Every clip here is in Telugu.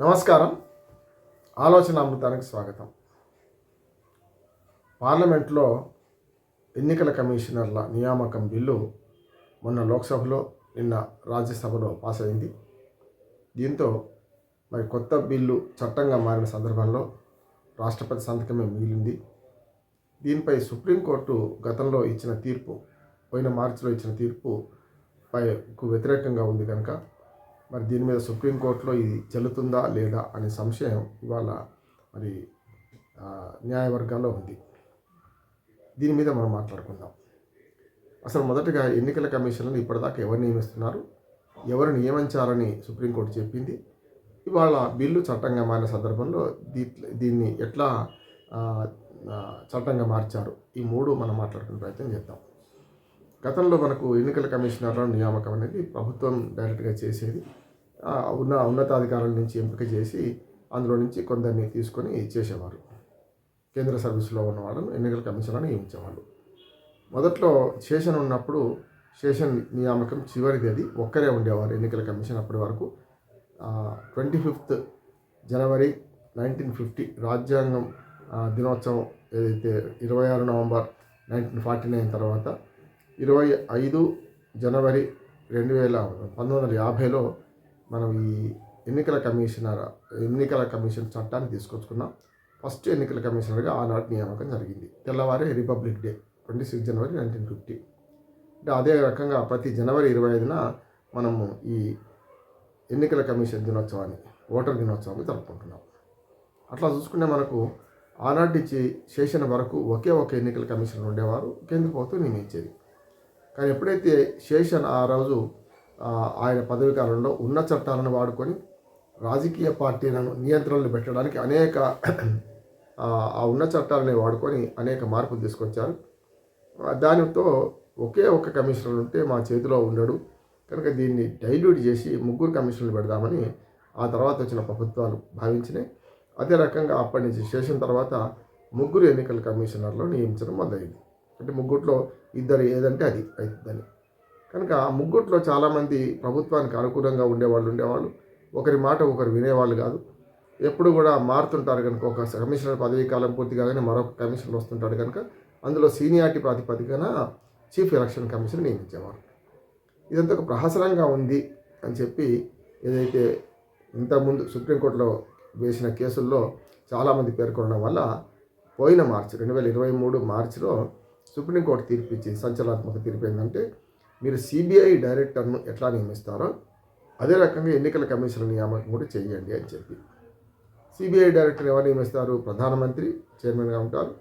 నమస్కారం. ఆలోచన అమృతానికి స్వాగతం. పార్లమెంట్లో ఎన్నికల కమిషనర్ల నియామకం బిల్లు మొన్న లోక్సభలో నిన్న రాజ్యసభలో పాస్ అయింది. దీంతో మరి కొత్త బిల్లు చట్టంగా మారిన సందర్భంలో రాష్ట్రపతి సంతకమే మిగిలింది. దీనిపై సుప్రీంకోర్టు గతంలో ఇచ్చిన తీర్పు పోయిన మార్చిలో ఇచ్చిన తీర్పు పైకు వ్యతిరేకంగా ఉంది కనుక మరి దీని మీద సుప్రీంకోర్టులో ఇది చెల్లుతుందా లేదా అనే సంశయం ఇవాళ మరి ఆ, న్యాయవర్గాల్లో ఉంది. దీని మీద మనం మాట్లాడుకుందాం. అసలు మొదటగా ఎన్నికల కమిషన్లను ఇప్పటిదాకా ఎవరు నియమిస్తున్నారు? ఎవరు నియమించాలని సుప్రీంకోర్టు చెప్పింది. ఇవాళ బిల్లు చట్టంగా మారిన సందర్భంలో దీ దీన్ని ఎట్లా చట్టంగా మార్చారు? ఈ మూడు మనం మాట్లాడుకునే ప్రయత్నం చేద్దాం. గతంలో మనకు ఎన్నికల కమిషనర్ల నియామకం అనేది ప్రభుత్వం డైరెక్ట్గా చేసేది ఉన్న ఉన్నతాధికారుల నుంచి ఎంపిక చేసి అందులో నుంచి కొందరిని తీసుకొని చేసేవారు. కేంద్ర సర్వీసులో ఉన్న వాళ్ళను ఎన్నికల కమిషనర్ని నియమించేవాళ్ళు. మొదట్లో శేషన్ ఉన్నప్పుడు శేషన్ నియామకం చివరిది అది. ఒక్కరే ఉండేవారు ఎన్నికల కమిషన్ అప్పటి వరకు. Twenty fifth January nineteen fifty రాజ్యాంగం దినోత్సవం ఏదైతే ఇరవై ఆరు నవంబర్ నైన్టీన్ ఫార్టీ నైన్ తర్వాత ఇరవై ఐదు జనవరి రెండు వేల పంతొమ్మిది వందల యాభైలో మనం ఈ ఎన్నికల కమిషనర్ ఎన్నికల కమిషన్ చట్టాన్ని తీసుకొచ్చుకున్నాం. ఫస్ట్ ఎన్నికల కమిషనర్గా ఆనాటి నియామకం జరిగింది. తెల్లవారే Republic Day twenty six January nineteen fifty అంటే అదే రకంగా ప్రతి జనవరి ఇరవై ఐదున మనము ఈ ఎన్నికల కమిషన్ దినోత్సవాన్ని ఓటర్ దినోత్సవాన్ని జరుపుకుంటున్నాం. అట్లా చూసుకుంటే మనకు ఆనాటి చేసిన వరకు ఒకే ఒక ఎన్నికల కమిషనర్ ఉండేవారు కేంద్ర ప్రభుత్వం నియమించేది. కానీ ఎప్పుడైతే శేషన్ ఆ రోజు ఆయన పదవి కాలంలో ఉన్న చట్టాలను వాడుకొని రాజకీయ పార్టీలను నియంత్రణలు పెట్టడానికి అనేక ఆ, ఉన్న చట్టాలని వాడుకొని అనేక మార్పులు తీసుకొచ్చారు. దానితో ఒకే ఒక కమిషనర్ ఉంటే మా చేతిలో ఉండడు. కనుక దీన్ని డైల్యూట్ చేసి ముగ్గురు కమిషనర్లు పెడదామని ఆ తర్వాత వచ్చిన ప్రభుత్వాలు భావించినాయి. అదే రకంగా అప్పటి నుంచి చేసిన తర్వాత ముగ్గురు ఎన్నికల కమిషనర్లు నియమించడం మొదలైంది. అంటే ముగ్గుట్లో ఇద్దరు ఏదంటే అది అవుతుందని కనుక ముగ్గుట్లో చాలామంది ప్రభుత్వానికి అనుకూలంగా ఉండేవాళ్ళు ఉండేవాళ్ళు. ఒకరి మాట ఒకరు వినేవాళ్ళు కాదు. ఎప్పుడు కూడా మారుతుంటారు కనుక ఒక కమిషనర్ పదవీ కాలం పూర్తి కాగానే మరొక కమిషనర్ వస్తుంటాడు కనుక అందులో సీనియారిటీ ప్రాతిపదికన చీఫ్ ఎలక్షన్ కమిషన్ నియమించేవారు. ఇదంతా ఒక ప్రహసనంగా ఉంది అని చెప్పి ఏదైతే ఇంతకుముందు సుప్రీంకోర్టులో వేసిన కేసుల్లో చాలామంది పేర్కొనడం వల్ల పోయిన మార్చి రెండు వేల ఇరవై మూడు మార్చిలో సుప్రీంకోర్టు తీర్పు ఇచ్చింది సంచలనాత్మక తీర్పు ఏంటంటే మీరు సిబిఐ డైరెక్టర్ను ఎట్లా నియమిస్తారో అదే రకంగా ఎన్నికల కమిషన్ నియామకం కూడా చేయండి అని చెప్పి. సిబిఐ డైరెక్టర్ ఎవరు నియమిస్తారు? ప్రధానమంత్రి చైర్మన్గా ఉంటారు.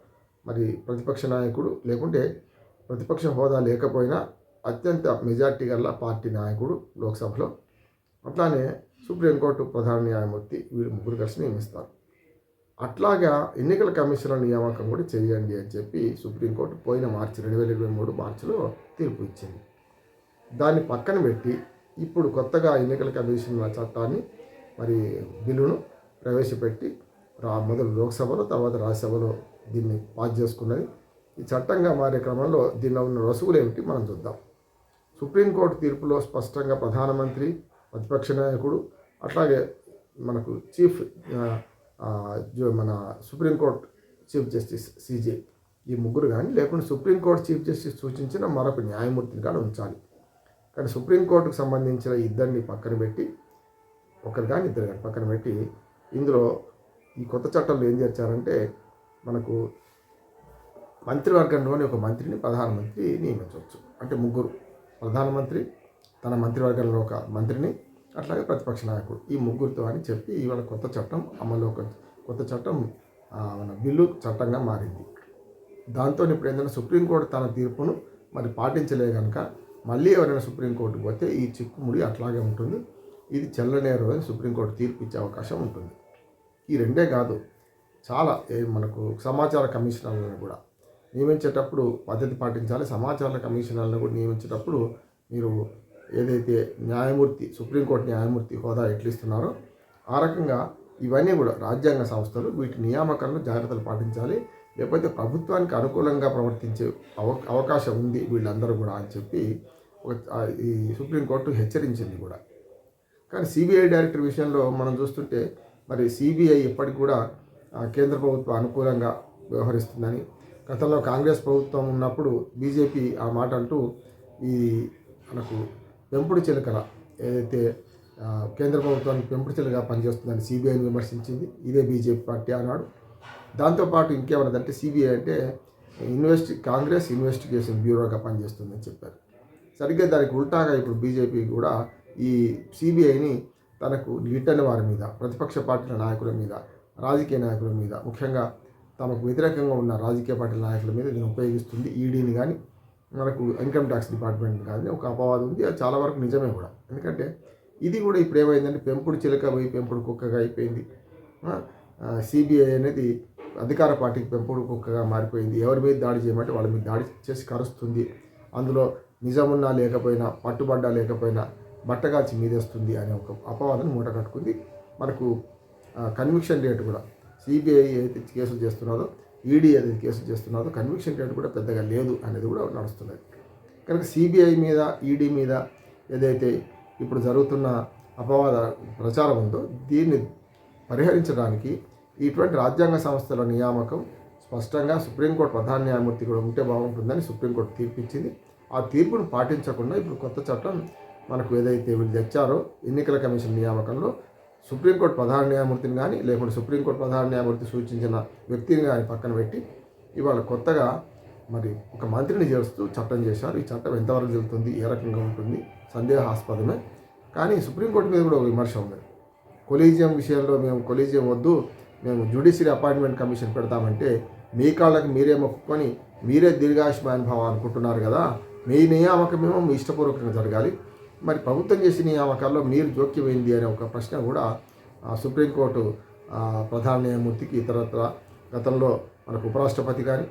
మరి ప్రతిపక్ష నాయకుడు లేకుంటే ప్రతిపక్ష హోదా లేకపోయినా అత్యంత మెజార్టీ గల పార్టీ నాయకుడు లోక్సభలో. అట్లానే సుప్రీంకోర్టు ప్రధాన న్యాయమూర్తి వీరు ముగ్గురు కలిసి నియమిస్తారు. అట్లాగా ఎన్నికల కమిషనర్ నియామకం కూడా చేయండి అని చెప్పి సుప్రీంకోర్టు పోయిన మార్చి రెండు వేల ఇరవై మూడు మార్చిలో తీర్పు ఇచ్చింది. దాన్ని పక్కన పెట్టి ఇప్పుడు కొత్తగా ఎన్నికల కమిషన్ చట్టాన్ని మరి బిల్లును ప్రవేశపెట్టి రా మొదలు లోక్సభలో తర్వాత రాజ్యసభలో దీన్ని పాస్ చేసుకున్నది. ఈ చట్టంగా మారే క్రమంలో దీనిలో ఉన్న రసుగులు ఏమిటి మనం చూద్దాం. సుప్రీంకోర్టు తీర్పులో స్పష్టంగా ప్రధానమంత్రి ప్రతిపక్ష నాయకుడు అట్లాగే మనకు చీఫ్ జో- మన సుప్రీంకోర్టు చీఫ్ జస్టిస్ సీజే ఈ ముగ్గురు కానీ లేకుంటే సుప్రీంకోర్టు చీఫ్ జస్టిస్ సూచించిన మరొక న్యాయమూర్తిని కానీ ఉంచాలి. కానీ సుప్రీంకోర్టుకు సంబంధించిన ఇద్దరిని పక్కన పెట్టి ఒకరు కానీ ఇద్దరు కానీ పక్కన పెట్టి ఇందులో ఈ కొత్త చట్టంలో ఏం చేర్చారంటే మనకు మంత్రివర్గంలోని ఒక మంత్రిని ప్రధానమంత్రి నియమించవచ్చు. అంటే ముగ్గురు. ప్రధానమంత్రి తన మంత్రివర్గంలో ఒక మంత్రిని అట్లాగే ప్రతిపక్ష నాయకుడు. ఈ ముగ్గురితో అని చెప్పి ఇవాళ కొత్త చట్టం అమలు కొత్త చట్టం మన బిల్లు చట్టంగా మారింది. దాంతో ఇప్పుడు ఏంటంటే సుప్రీంకోర్టు తన తీర్పును మరి పాటించలే కనుక మళ్ళీ ఎవరైనా సుప్రీంకోర్టుకు పోతే ఈ చిక్కుముడి అట్లాగే ఉంటుంది. ఇది చెల్లనేరు అని సుప్రీంకోర్టు తీర్పు ఇచ్చే అవకాశం ఉంటుంది. ఈ రెండే కాదు చాలా మనకు సమాచార కమిషనర్లను కూడా నియమించేటప్పుడు పద్ధతి పాటించాలి. సమాచార కమిషనర్లను కూడా నియమించేటప్పుడు మీరు ఏదైతే న్యాయమూర్తి సుప్రీంకోర్టు న్యాయమూర్తి హోదా ఎట్లిస్తున్నారో ఆ రకంగా ఇవన్నీ కూడా రాజ్యాంగ సంస్థలు వీటి నియామకాలను జాగ్రత్తలు పాటించాలి. లేకపోతే ప్రభుత్వానికి అనుకూలంగా ప్రవర్తించే అవ అవకాశం ఉంది వీళ్ళందరూ కూడా అని చెప్పి ఒక ఈ సుప్రీంకోర్టు హెచ్చరించింది కూడా. కానీ సిబిఐ డైరెక్టర్ విషయంలో మనం చూస్తుంటే మరి సిబిఐ ఇప్పటికి కూడా కేంద్ర ప్రభుత్వం అనుకూలంగా వ్యవహరిస్తుందని గతంలో కాంగ్రెస్ ప్రభుత్వం ఉన్నప్పుడు బీజేపీ ఆ మాట అంటూ ఈ మనకు పెంపుడు చిలుకల ఏదైతే కేంద్ర ప్రభుత్వానికి పెంపుడు చిలక పనిచేస్తుందని సిబిఐని విమర్శించింది ఇదే బీజేపీ పార్టీ అన్నాడు. దాంతోపాటు ఇంకేమన్నదంటే సిబిఐ అంటే ఇన్వెస్ట్ కాంగ్రెస్ ఇన్వెస్టిగేషన్ బ్యూరోగా పనిచేస్తుందని చెప్పారు. సరిగ్గా దానికి ఉల్టాగా ఇప్పుడు బీజేపీ కూడా ఈ సిబిఐని తనకు గిట్టని వారి మీద ప్రతిపక్ష పార్టీల నాయకుల మీద రాజకీయ నాయకుల మీద ముఖ్యంగా తమకు వ్యతిరేకంగా ఉన్న రాజకీయ పార్టీల నాయకుల మీద దీన్ని ఉపయోగిస్తుంది ఈడీని కానీ మనకు ఇన్కమ్ ట్యాక్స్ డిపార్ట్మెంట్ కానీ ఒక అపవాదం ఉంది. అది చాలా వరకు నిజమే కూడా. ఎందుకంటే ఇది కూడా ఇప్పుడు ఏమైందంటే పెంపుడు చిలక పోయి పెంపుడు కుక్కగా అయిపోయింది. సిబిఐ అనేది అధికార పార్టీకి పెంపుడు కుక్కగా మారిపోయింది. ఎవరి మీద దాడి చేయమంటే వాళ్ళ మీద దాడి చేసి కరుస్తుంది. అందులో నిజమున్నా లేకపోయినా పట్టుబడ్డా లేకపోయినా బట్టగాచి మీదేస్తుంది అనే ఒక అపవాదం మూట కట్టుకుంది. మనకు కన్విక్షన్ రేట్ కూడా సిబిఐ ఏదైతే కేసులు చేస్తున్నారో ఈడీ ఏదైతే కేసులు చేస్తున్నారో కన్విక్షన్ రేట్ కూడా పెద్దగా లేదు అనేది కూడా నడుస్తున్నది. కనుక సిబిఐ మీద ఈడీ మీద ఏదైతే ఇప్పుడు జరుగుతున్న అపవాద ప్రచారం ఉందో దీన్ని పరిహరించడానికి ఇటువంటి రాజ్యాంగ సంస్థల నియామకం స్పష్టంగా సుప్రీంకోర్టు ప్రధాన న్యాయమూర్తి కూడా ఉంటే బాగుంటుందని సుప్రీంకోర్టు తీర్పిచ్చింది. ఆ తీర్పును పాటించకుండా ఇప్పుడు కొత్త చట్టం మనకు ఏదైతే వీళ్ళు తెచ్చారో ఎన్నికల కమిషన్ నియామకంలో సుప్రీంకోర్టు ప్రధాన న్యాయమూర్తిని కానీ లేకుంటే సుప్రీంకోర్టు ప్రధాన న్యాయమూర్తి సూచించిన వ్యక్తిని కానీ పక్కన పెట్టి ఇవాళ కొత్తగా మరి ఒక మంత్రిని చేస్తూ చట్టం చేశారు. ఈ చట్టం ఎంతవరకు జరుగుతుంది ఏ రకంగా ఉంటుంది సందేహాస్పదమే. కానీ సుప్రీంకోర్టు మీద కూడా ఒక విమర్శ ఉంది కొలీజియం విషయంలో మేము కొలీజియం వద్దు మేము జ్యుడిషియరీ అపాయింట్మెంట్ కమిషన్ పెడతామంటే మీ కాళ్ళకి మీరే మొక్కుకొని మీరే దీర్ఘాయుష్మాన్ భవ అనుకుంటున్నారు కదా మీ నియామకమేమో మీ ఇష్టపూర్వకంగా జరగాలి. మరి ప్రభుత్వం చేసిన నియామకాల్లో మీరు జోక్యమైంది అనే ఒక ప్రశ్న కూడా సుప్రీంకోర్టు ప్రధాన న్యాయమూర్తికి ఇతరత్ర గతంలో మనకు ఉపరాష్ట్రపతి కానీ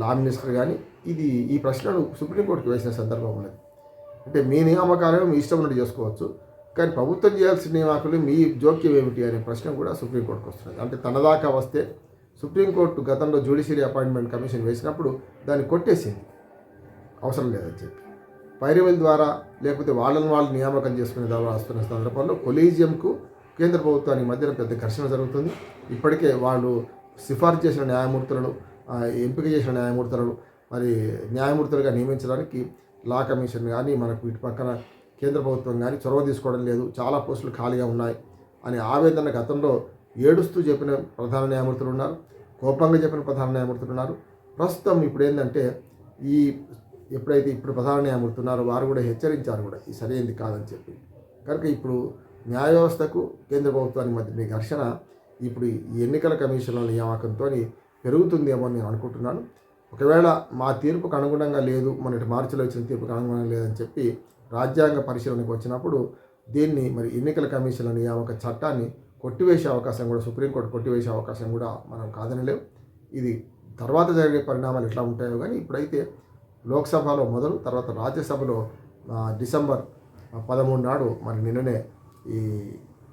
లా మినిస్టర్ కానీ ఇది ఈ ప్రశ్నను సుప్రీంకోర్టుకి వేసిన సందర్భం ఉన్నది. అంటే మీ నియామకాలను మీ ఇష్టం ఉన్నట్టు చేసుకోవచ్చు. కానీ ప్రభుత్వం చేయాల్సిన నియామకులు మీ జోక్యం ఏమిటి అనే ప్రశ్న కూడా సుప్రీంకోర్టుకు వస్తున్నది అంటే తన దాకా వస్తే సుప్రీంకోర్టు గతంలో జ్యుడిషియరీ అపాయింట్మెంట్ కమిషన్ వేసినప్పుడు దాన్ని కొట్టేసింది. అవసరం లేదని చెప్పి. పైరవీల ద్వారా లేకపోతే వాళ్ళని వాళ్ళు నియామకం చేసుకునే ద్వారా వస్తున్న సందర్భంలో కొలీజియంకు కేంద్ర ప్రభుత్వానికి మధ్యన పెద్ద ఘర్షణ జరుగుతుంది. ఇప్పటికే వాళ్ళు సిఫార్సు చేసిన న్యాయమూర్తులను ఎంపిక చేసిన న్యాయమూర్తులను మరి న్యాయమూర్తులుగా నియమించడానికి లా కమిషన్ కానీ మనకు ఇటు పక్కన కేంద్ర ప్రభుత్వం కానీ చొరవ తీసుకోవడం లేదు. చాలా పోస్టులు ఖాళీగా ఉన్నాయి అనే ఆవేదన గతంలో ఏడుస్తూ చెప్పిన ప్రధాన న్యాయమూర్తులు ఉన్నారు. కోపంగా చెప్పిన ప్రధాన న్యాయమూర్తులు ఉన్నారు. ప్రస్తుతం ఇప్పుడు ఏంటంటే ఈ ఎప్పుడైతే ఇప్పుడు ప్రధాన న్యాయమూర్తి ఉన్నారో వారు కూడా హెచ్చరించారు కూడా. ఇది సరైనది కాదని చెప్పి. కనుక ఇప్పుడు న్యాయ వ్యవస్థకు కేంద్ర ప్రభుత్వానికి మధ్య మీ ఘర్షణ ఇప్పుడు ఈ ఎన్నికల కమిషన్ల నియామకంతో పెరుగుతుందేమో అని నేను అనుకుంటున్నాను. ఒకవేళ మా తీర్పుకు అనుగుణంగా లేదు మొన్నటి మార్చిలో వచ్చిన తీర్పుకు అనుగుణంగా లేదని చెప్పి రాజ్యాంగ పరిశీలనకు వచ్చినప్పుడు దీన్ని మరి ఎన్నికల కమిషన్ల నియామక చట్టాన్ని కొట్టివేసే అవకాశం కూడా సుప్రీంకోర్టు కొట్టివేసే అవకాశం కూడా మనం కాదనలేం ఇది తర్వాత జరిగే పరిణామాలు ఎట్లా ఉంటాయో కానీ ఇప్పుడైతే లోక్సభలో మొదలు తర్వాత రాజ్యసభలో డిసెంబర్ పదమూడు నాడు మరి నిన్ననే ఈ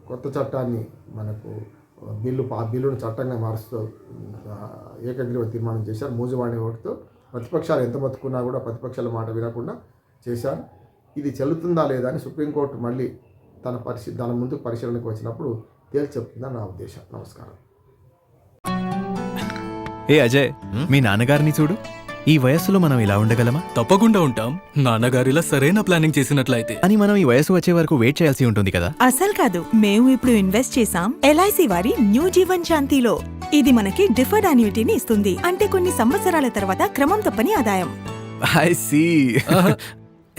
కొత్త చట్టాన్ని మనకు బిల్లు ఆ బిల్లును చట్టంగా మారుస్తూ ఏకగ్రీవ తీర్మానం చేశారు. మూజువాణి ఓటుతో ప్రతిపక్షాలు ఎంత మొత్తుకున్నా కూడా ప్రతిపక్షాల మాట వినకుండా చేశారు. ఇది చెల్లుతుందా లేదా అని సుప్రీంకోర్టు మళ్ళీ తన పరిశీ దాని ముందు పరిశీలనకు వచ్చినప్పుడు తేల్చి చెప్తుందని నా ఉద్దేశం. నమస్కారం. ఏ అజయ్ మీ నాన్నగారిని చూడు. ఈ వయస్సులో మనం ఇలా ఉండగలమా? తప్పకుండా ఉంటాం. నాన్నగారిలా సరైన ప్లానింగ్ చేసినట్లయితే. అని మనం ఈ వయసు వచ్చే వరకు వెయిట్ చేయాల్సి ఉంటుంది కదా? అసలు కాదు మేము ఇప్పుడు ఇన్వెస్ట్ చేసాం ఎల్ఐసి వారి న్యూ జీవన్ శాంతిలో. ఇది మనకి డిఫర్డ్ అన్యూటీని ఇస్తుంది. అంటే కొన్ని సంవత్సరాల తర్వాత క్రమం తప్పని ఆదాయం. I C.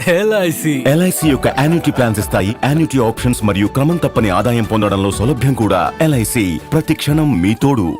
ఎల్ఐసి. ఎల్ఐసి యొక్క యాన్యుటీ ప్లాన్స్ ఇస్తాయి. యాన్యుటీ ఆప్షన్స్ మరియు క్రమం తప్పని ఆదాయం పొందడంలో సౌలభ్యం కూడా ఎల్ఐసి. ప్రతి క్షణం మీ తోడు.